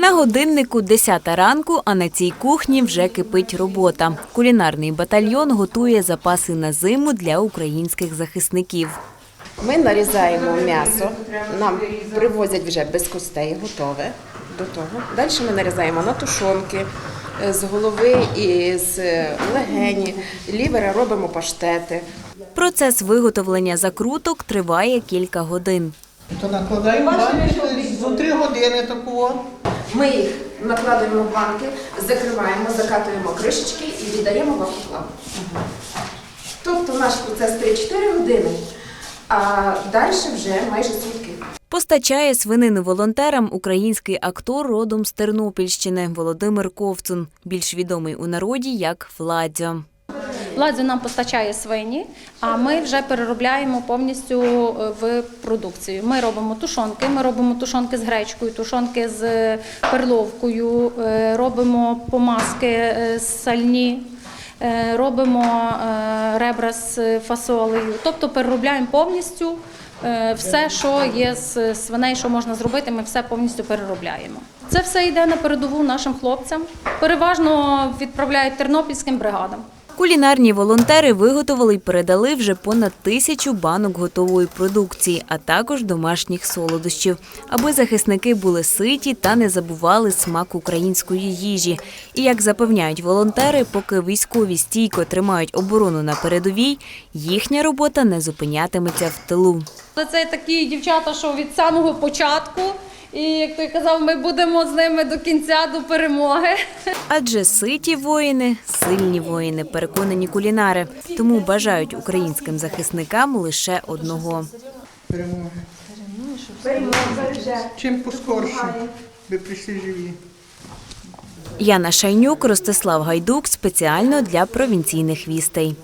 На годиннику 10 ранку, а на цій кухні вже кипить робота. Кулінарний батальйон готує запаси на зиму для українських захисників. Ми нарізаємо м'ясо, нам привозять вже без костей, готове до того. Далі ми нарізаємо на тушонки е, з голови і з е, легені, лівера робимо паштети. Процес виготовлення закруток триває кілька годин. То накладаємо за три години такого. Ми їх накладаємо в банки, закриваємо, закатуємо кришечки і віддаємо в автоклав. Тобто наш процес 3-4 години, а далі вже майже сутки. Постачає свинину волонтерам український актор родом з Тернопільщини Володимир Ковцун, більш відомий у народі як Владзо. Ладзю нам постачає свині, а ми вже переробляємо повністю е, в продукцію. Ми робимо тушонки, ми робимо тушонки з гречкою, тушонки з перловкою, е, робимо помазки е, сальні. е, Робимо е, ребра з фасолею, тобто переробляємо повністю е, все, що є з свиней, що можна зробити, ми все повністю переробляємо. Це все йде на передову нашим хлопцям. Переважно відправляють тернопільським бригадам. Кулінарні волонтери виготовили й передали вже понад тисячу банок готової продукції, а також домашніх солодощів, аби захисники були ситі та не забували смак української їжі. І як запевняють волонтери, поки військові стійко тримають оборону на передовій, їхня робота не зупинятиметься в тилу. Це такі дівчата, що від самого початку, і як той казав, ми будемо з ними до кінця, до перемоги. Адже ситі воїни, сильні воїни, переконані кулінари, тому бажають українським захисникам лише одного. Перемоги. Чим поскорше ви прийшли живі. Яна Шайнюк, Ростислав Гайдук спеціально для провінційних вістей.